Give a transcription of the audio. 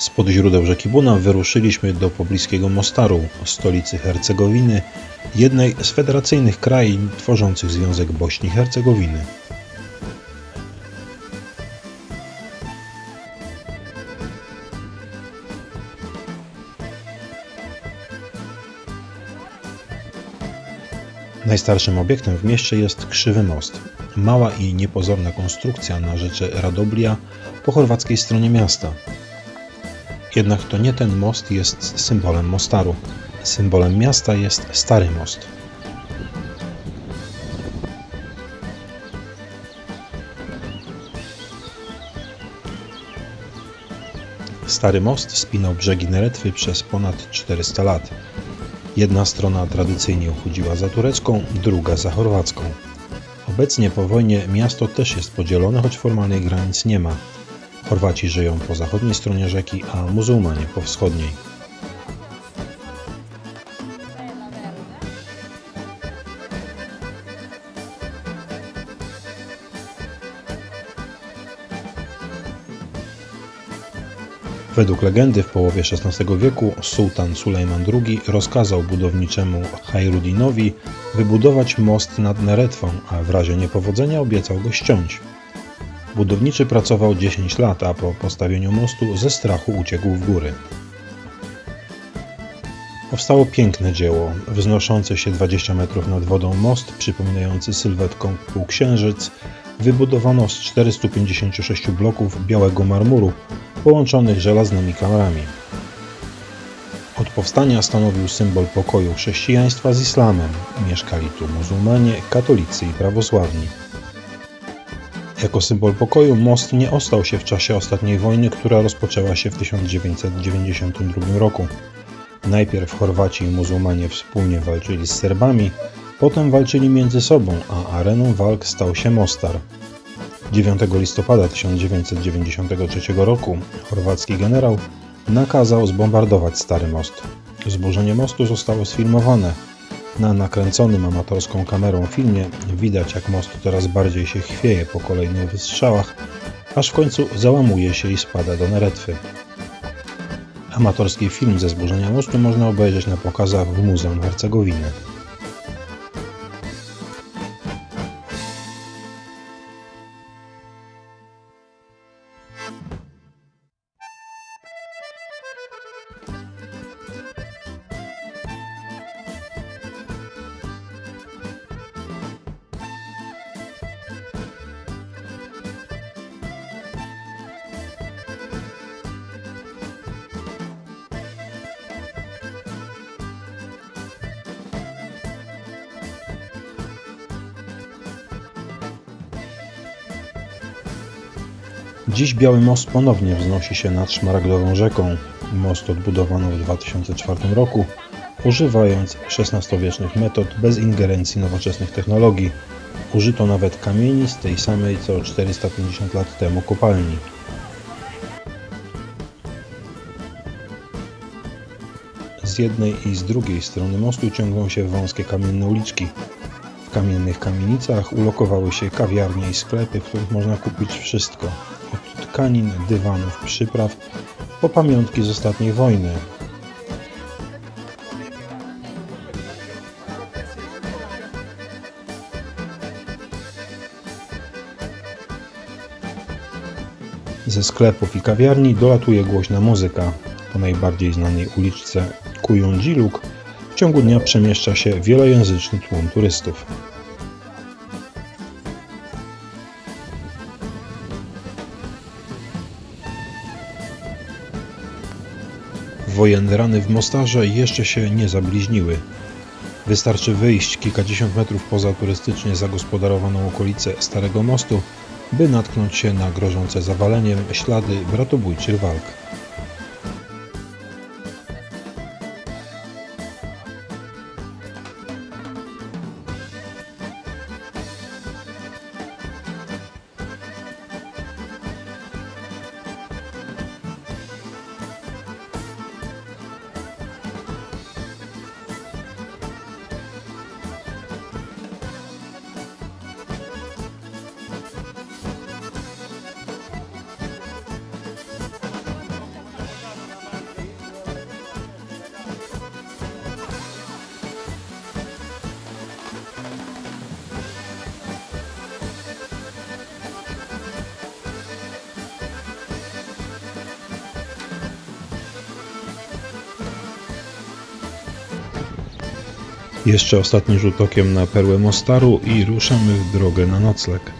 Spod źródeł rzeki Buna wyruszyliśmy do pobliskiego Mostaru, stolicy Hercegowiny, jednej z federacyjnych krain tworzących Związek Bośni i Hercegowiny. Najstarszym obiektem w mieście jest Krzywy Most. Mała i niepozorna konstrukcja na rzece Radoblia po chorwackiej stronie miasta. Jednak to nie ten most jest symbolem Mostaru. Symbolem miasta jest Stary Most. Stary most spinał brzegi Neretwy przez ponad 400 lat. Jedna strona tradycyjnie uchodziła za turecką, druga za chorwacką. Obecnie po wojnie miasto też jest podzielone, choć formalnej granic nie ma. Chorwaci żyją po zachodniej stronie rzeki, a muzułmanie po wschodniej. Według legendy w połowie XVI wieku sułtan Sulejman II rozkazał budowniczemu Hajrudinowi wybudować most nad Neretwą, a w razie niepowodzenia obiecał go ściąć. Budowniczy pracował 10 lat, a po postawieniu mostu ze strachu uciekł w góry. Powstało piękne dzieło, wznoszący się 20 metrów nad wodą most, przypominający sylwetką półksiężyc, wybudowano z 456 bloków białego marmuru, połączonych żelaznymi klamrami. Od powstania stanowił symbol pokoju chrześcijaństwa z islamem. Mieszkali tu muzułmanie, katolicy i prawosławni. Jako symbol pokoju most nie ostał się w czasie ostatniej wojny, która rozpoczęła się w 1992 roku. Najpierw Chorwaci i muzułmanie wspólnie walczyli z Serbami, potem walczyli między sobą, a areną walk stał się Mostar. 9 listopada 1993 roku chorwacki generał nakazał zbombardować Stary Most. Zburzenie mostu zostało sfilmowane. Na nakręconym amatorską kamerą filmie widać jak most coraz bardziej się chwieje po kolejnych wystrzałach, aż w końcu załamuje się i spada do Neretwy. Amatorski film ze zburzenia mostu można obejrzeć na pokazach w Muzeum Hercegowiny. Dziś Biały Most ponownie wznosi się nad Szmaragdową rzeką. Most odbudowano w 2004 roku, używając XVI-wiecznych metod bez ingerencji nowoczesnych technologii. Użyto nawet kamieni z tej samej co 450 lat temu kopalni. Z jednej i z drugiej strony mostu ciągną się wąskie kamienne uliczki. W kamiennych kamienicach ulokowały się kawiarnie i sklepy, w których można kupić wszystko. Tkanin, dywanów, przypraw, po pamiątki z ostatniej wojny. Ze sklepów i kawiarni dolatuje głośna muzyka. Po najbardziej znanej uliczce Kujundżiluk w ciągu dnia przemieszcza się wielojęzyczny tłum turystów. Wojenne rany w Mostarze jeszcze się nie zabliźniły. Wystarczy wyjść kilkadziesiąt metrów poza turystycznie zagospodarowaną okolicę Starego Mostu, by natknąć się na grożące zawaleniem ślady bratobójczych walk. Jeszcze ostatni rzut okiem na perłę Mostaru i ruszamy w drogę na nocleg.